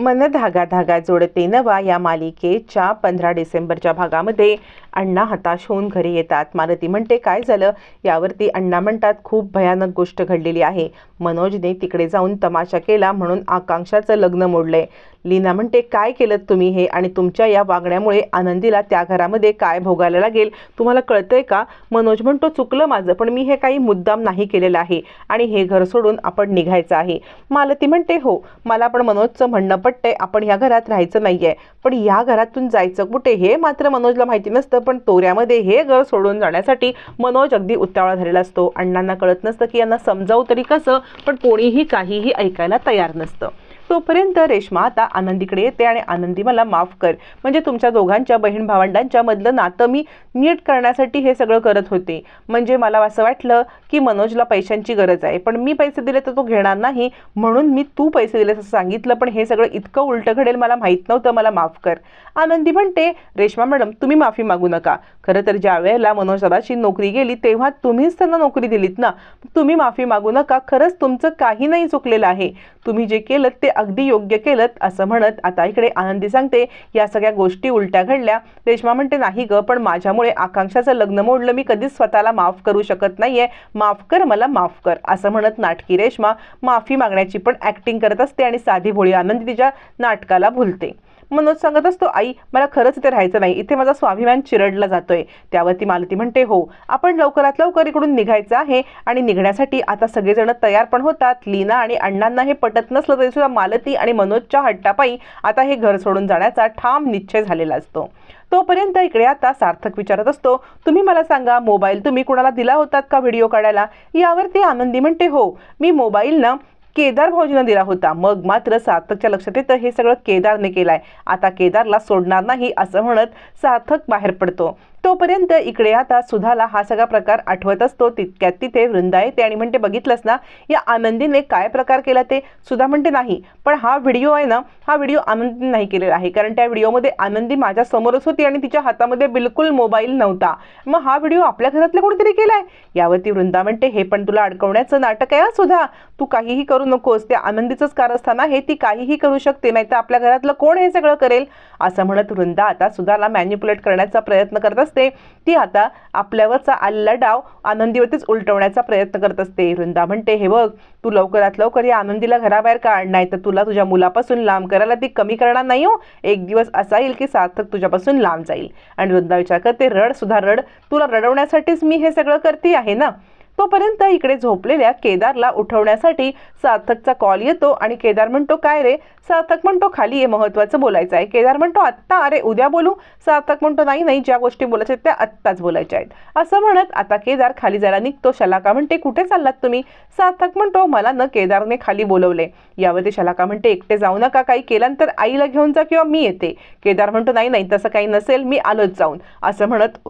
मन धागा धागा जोडते नवा या मालिकेच्या पंधरा डिसेंबरच्या भागामध्ये. अण्णा हताश होऊन घरी येतात. मालती म्हणते काय झालं? यावरती अण्णा म्हणतात खूप भयानक गोष्ट घडलेली आहे. मनोजने तिकडे जाऊन तमाशा केला म्हणून आकांक्षाचं लग्न मोडलंय. लीना म्हणते काय केलं तुम्ही हे? आणि तुमच्या या वागण्यामुळे आनंदीला त्या घरामध्ये काय भोगायला लागेल? तुम्हाला कळतंय का? मनोज म्हणतो चुकलं माझं पण मी हे काही मुद्दाम नाही केलेलं आहे. आणि हे घर सोडून आपण निघायचं आहे. मालती म्हणते हो. मला पण मनोजचं म्हणणं पटतंय आपण ह्या घरात राहायचं नाहीये. पण या घरातून जायचं कुठे हे मात्र मनोजला माहिती नसतं. पण तोऱ्यामध्ये हे घर सोडून जाण्यासाठी मनोज अगदी उतावळा झालेला असतो. अण्णांना कळत नसतं की यांना समजावू तरी कसं? पण कोणीही काहीही ऐकायला तयार नसतं. तोपर्यंत रेश्मा आता आनंदीकडे येते आणि आनंदी मला माफ कर. म्हणजे तुमच्या दोघांच्या बहीण भावंडांच्या मधलं नातं मी नीट करण्यासाठी हे सगळं करत होते. म्हणजे मला असं वाटलं की मनोजला पैशांची गरज आहे. पण मी पैसे दिले तर तो घेणार नाही. म्हणून मी तू पैसे दिले असं सांगितलं. पण हे सगळं इतकं उलटं घडेल मला माहीत नव्हतं. मला माफ कर. आनंदी म्हणते रेश्मा मॅडम तुम्ही माफी मागू नका. खरं तर ज्या वेळेला मनोज दादाची नोकरी गेली तेव्हा तुम्हीच त्यांना नोकरी दिलीत ना. तुम्ही माफी मागू नका. खरंच तुमचं काही नाही चुकलेलं आहे. तुम्ही जे केलं ते अगदी योग्य केलं असं म्हणत आता इकडे आनंदी सांगते या सगळ्या गोष्टी उलट्या घडल्या. रेश्मा म्हणते नाही ग पण माझ्यामुळे आकांक्षाचं लग्न मोडलं मी कधीच स्वतःला माफ करू शकत नाहीये. माफ कर मला माफ कर असं म्हणत नाटकी रेश्मा माफी मागण्याची पण ऍक्टिंग करत असते आणि साधी भोळी आनंदी तिच्या नाटकाला भुलते. मनोज सांगत असतो आई मला खरंच इथे राहायचं नाही. इथे माझा स्वाभिमान चिरडला जातोय. त्यावरती मालती म्हणते हो आपण लवकरात लवकर इकडून निघायचं आहे आणि निघण्यासाठी आता सगळेजण तयार पण होतात. लीना आणि अण्णांना हे पटत नसलं तरी सुद्धा मालती आणि मनोजच्या हट्टापायी आता हे घर सोडून जाण्याचा ठाम निश्चय झालेला असतो. तोपर्यंत इकडे आता सार्थक विचारत असतो तुम्ही मला सांगा मोबाईल तुम्ही कुणाला दिला होतात का व्हिडिओ काढायला? यावरती आनंदी म्हणते हो मी मोबाईल ना केदार भाऊजीनं दिला होता. मग मात्र सार्थकच्या लक्षात येतं हे सगळं केदारने केलंय. आता केदारला सोडणार नाही असं म्हणत सार्थक बाहेर पडतो. तोपर्यंत इकडे आता सुधाला हा सगळा प्रकार आठवत असतो. तितक्यात तिथे वृंदा येते आणि म्हणते बघितलंस ना या आनंदीने काय प्रकार केला ते? सुधा म्हणते नाही पण हा व्हिडिओ आहे ना हा व्हिडिओ आनंदीने नाही केलेला आहे. कारण त्या व्हिडिओमध्ये आनंदी माझ्या समोरच होती आणि तिच्या हातामध्ये बिलकुल मोबाईल नव्हता. मग हा व्हिडिओ आपल्या घरातल्या कोणीतरी केलाय? यावरती वृंदा म्हणते हे पण तुला अडकवण्याचं नाटक आहे सुधा? तू काहीही करू नकोस. त्या आनंदीचंच कारस्थान आहे ती काहीही करू शकते नाही तर आपल्या घरातलं कोण हे सगळं करेल? असं म्हणत वृंदा आता सुधाला मॅन्युपुलेट करण्याचा प्रयत्न करत असते. ती आता आपल्यावरचा आलेला डाव आनंदीवरतीच उलटवण्याचा प्रयत्न करत असते. वृंदा म्हणते हे बघ तू लवकरात लवकर या आनंदीला घराबाहेर काढ नाही तर तुला तुझ्या मुलापासून लांब करायला ती कमी करणार नाही हो. एक दिवस असा येईल की सार्थक तुझ्यापासून लांब जाईल. आणि वृंदा विचार करते रड सुद्धा रड तुला रडवण्यासाठीच मी हे सगळं करते आहे ना? तोपर्यंत इकडे झोपलेल्या केदारला उठवण्यासाठी सार्थकचा कॉल येतो आणि केदार म्हणतो काय रे? सार्थक म्हणतो खाली हे महत्वाचं बोलायचं आहे. केदार म्हणतो आत्ता? अरे उद्या बोलू. सार्थक म्हणतो नाही नाही ज्या गोष्टी बोलायच्या आहेत त्या आत्ताच बोलायच्या आहेत. असं म्हणत आता केदार खाली जायला निघतो. शलाका म्हणते कुठे चाललात तुम्ही? सार्थक म्हणतो मला न केदारने खाली बोलवले. यावरती शलाका म्हणते एकटे जाऊ नका काही केल्यानंतर आईला घेऊन जा किंवा मी येते. केदार म्हणतो नाही नाही तसं काही नसेल मी आलोच जाऊन. असं म्हणत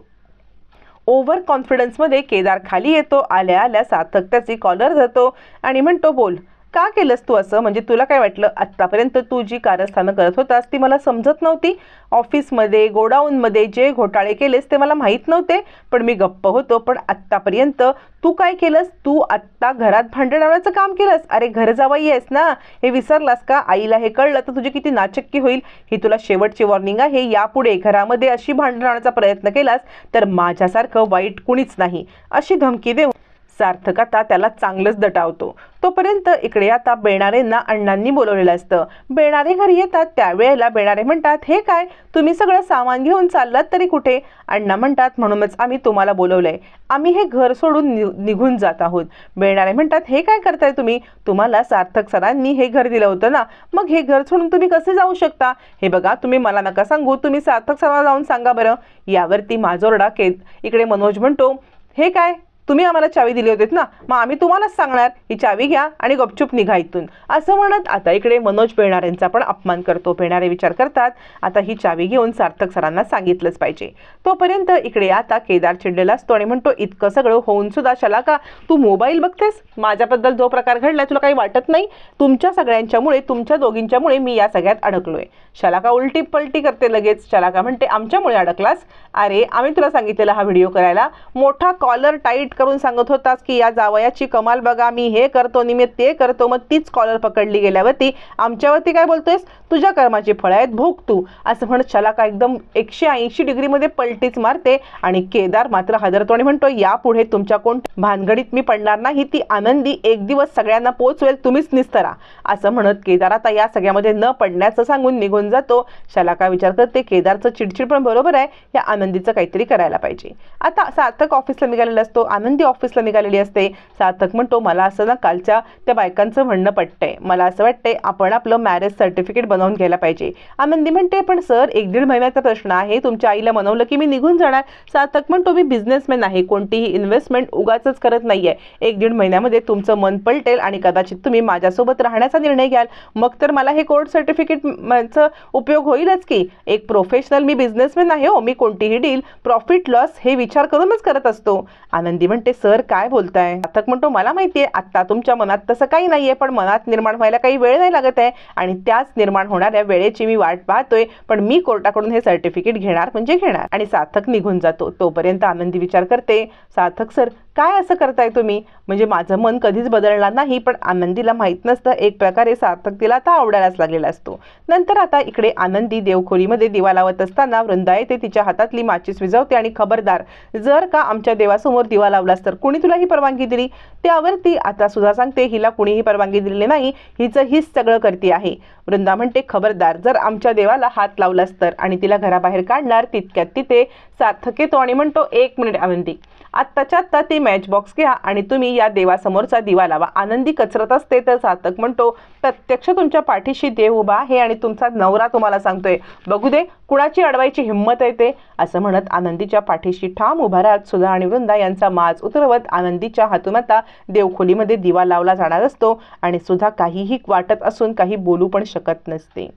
ओव्हर कॉन्फिडन्समध्ये केदार खाली येतो आल्या आल्या सार्थक त्याची कॉलर धरतो आणि म्हणतो बोल का केलंस तू असं? म्हणजे तुला काय वाटलं आत्तापर्यंत तू जी कारस्थानं करत होतास ती मला समजत नव्हती. ऑफिसमध्ये गोडाऊनमध्ये जे घोटाळे केलेस ते मला माहीत नव्हते. पण मी गप्प होतो पण आत्तापर्यंत तू काय केलंस? तू आत्ता घरात भांडण लावण्याचं काम केलंस? अरे घर जावाई आहेस ना? हे विसरलास का? आईला हे कळलं तर तुझी किती नाचक्की होईल. ही तुला शेवटची वॉर्निंग आहे. यापुढे घरामध्ये अशी भांडण लावण्याचा प्रयत्न केलास तर माझ्यासारखं वाईट कुणीच नाही. अशी धमकी देऊन सार्थक आता त्याला चांगलंच दटावतो. तोपर्यंत इकडे आता बेणारेंना अण्णांनी बोलवलेलं असतं. बेणारे घरी येतात त्यावेळेला बेणारे म्हणतात हे काय? तुम्ही सगळं सामान घेऊन चाललात तरी कुठे? अण्णा म्हणतात म्हणूनच आम्ही तुम्हाला बोलवलंय. आम्ही हे घर सोडून नि निघून जात आहोत. बेणारे म्हणतात हे काय करताय तुम्ही? तुम्हाला सार्थक सरांनी हे घर दिलं होतं ना? मग हे घर सोडून तुम्ही कसे जाऊ शकता? हे बघा तुम्ही मला नका सांगू. तुम्ही सार्थक सरांना जाऊन सांगा बरं. यावरती माझोरडा के इकडे मनोज म्हणतो हे काय? तुम्ही आम्हाला चावी दिली होतीत ना? मग आम्ही तुम्हालाच सांगणार ही चावी घ्या आणि गपचूप निघा इथून. असं म्हणत आता इकडे मनोज पेणाऱ्यांचा पण अपमान करतो. पेणारे विचार करतात आता ही चावी घेऊन सार्थक सरांना सांगितलंच पाहिजे. तोपर्यंत इकडे आता केदार चिडलेला असतो आणि म्हणतो इतकं सगळं होऊन सुद्धा शलाका तू मोबाईल बघतेस? माझ्याबद्दल जो प्रकार घडलाय तुला काही वाटत नाही? तुमच्या सगळ्यांच्यामुळे तुमच्या दोघींच्यामुळे मी या सगळ्यात अडकलोय. शलाका उलटी पलटी करते लगेच शलाका. म्हणते आमच्यामुळे अडकलास? अरे आम्ही तुला सांगितलेला हा व्हिडिओ करायला. मोठा कॉलर टाईट करून सांगत होतास की या जावयाची कमाल बघा मी हे करतो नि मी ते करतो. मग तीच कॉलर पकडली गेल्यावरती आमच्यावरती काय बोलतोयस? तुझ्या कर्माची फळं आहेत भोग तू. असं म्हणत शलाका एकदम एकशे ऐंशी डिग्रीमध्ये पलटीच मारते आणि केदार मात्र हादरतो आणि म्हणतो यापुढे तुमच्या कोण भानगडीत मी पडणार नाही ती आनंदी एक दिवस सगळ्यांना पोचवेल तुम्हीच निस्तरा. असं म्हणत केदार आता या सगळ्यामध्ये न पडण्याचं सांगून निघून जातो. शलाका विचार करते? केदारचं चिडचिड पण बरोबर आहे. या आनंदीचं काहीतरी करायला पाहिजे. आता सार्थक ऑफिसला निघालेला असतो. आनंदी ऑफिसला निघालेली असते. सार्थक म्हणतो मला असं ना कालच्या त्या बायकांचं म्हणणं पटतंय. मला असं वाटतंय आपण आपलं मॅरेज सर्टिफिकेट बनवून घ्यायला पाहिजे. आनंदी म्हणते पण सर एक दीड महिन्याचा प्रश्न आहे. तुमच्या आईला मनवलं की मी निघून जाणार. सार्थक म्हणतो मी बिझनेसमॅन आहे. कोणतीही इन्व्हेस्टमेंट उगाच करत नाहीये. एक दीड महिन्यामध्ये तुमचं मन पलटेल आणि कदाचित तुम्ही माझ्यासोबत राहण्याचा निर्णय घ्याल. मग तर मला हे कोर्ट सर्टिफिकेटचं उपयोग होईलच की. एक प्रोफेशनल मी बिझनेसमॅन आहे हो मी कोणतीही डील प्रॉफिट लॉस हे विचार करूनच करत असतो. आनंदी म्हणते सर काय बोलताय? सार्थक म्हणतो मला माहिती आहे आत्ता तुमच्या मनात तसं काही नाहीये पण मनात निर्माण व्हायला काही वेळ नाही लागत आहे आणि त्याच निर्माण होणाऱ्या वेळेची मी वाट पाहतोय पण मी कोर्टाकडून हे सर्टिफिकेट घेणार म्हणजे घेणार. आणि सार्थक निघून जातो. तोपर्यंत आनंदी विचार करते सार्थक सर काय असं करताय तुम्ही? म्हणजे माझं मन कधीच बदलणार नाही पण आनंदीला माहीत नसतं एक प्रकारे सार्थक तिला आता आवडायलाच लागलेला असतो. नंतर आता इकडे आनंदी देवखोलीमध्ये दिवा लावत असताना वृंदा येते तिच्या हातातली माचीस विजवते आणि खबरदार जर का आमच्या देवासमोर दिवा लावलास तर कुणी तुला ही परवानगी दिली? त्यावर ती आता सुद्धा सांगते हिला कुणीही परवानगी दिलेली नाही हिचं हीच सगळं करते आहे. वृंदा म्हणते खबरदार जर आमच्या देवाला हात लावलास तर आणि तिला घराबाहेर काढणार तितक्यात तिथे सार्थक येतो आणि म्हणतो एक मिनिट आनंदी आत्ताच्या आत्ता ती मॅच बॉक्स घ्या आणि तुम्ही या देवासमोरचा दिवा लावा. आनंदी कचरत असते तर सार्थक म्हणतो प्रत्यक्ष तुमच्या पाठीशी देव उभा आहे आणि तुमचा नवरा तुम्हाला सांगतोय बघू दे कुणाची अडवायची हिंमत येते असं म्हणत आनंदीच्या पाठीशी ठाम उभा राहत सुधा आणि वृंदा यांचा माज उतरवत आनंदीच्या हातून आता देवखोलीमध्ये दिवा लावला जाणार असतो आणि सुधा काहीही वाटत असून काही बोलू पण शकत नसते.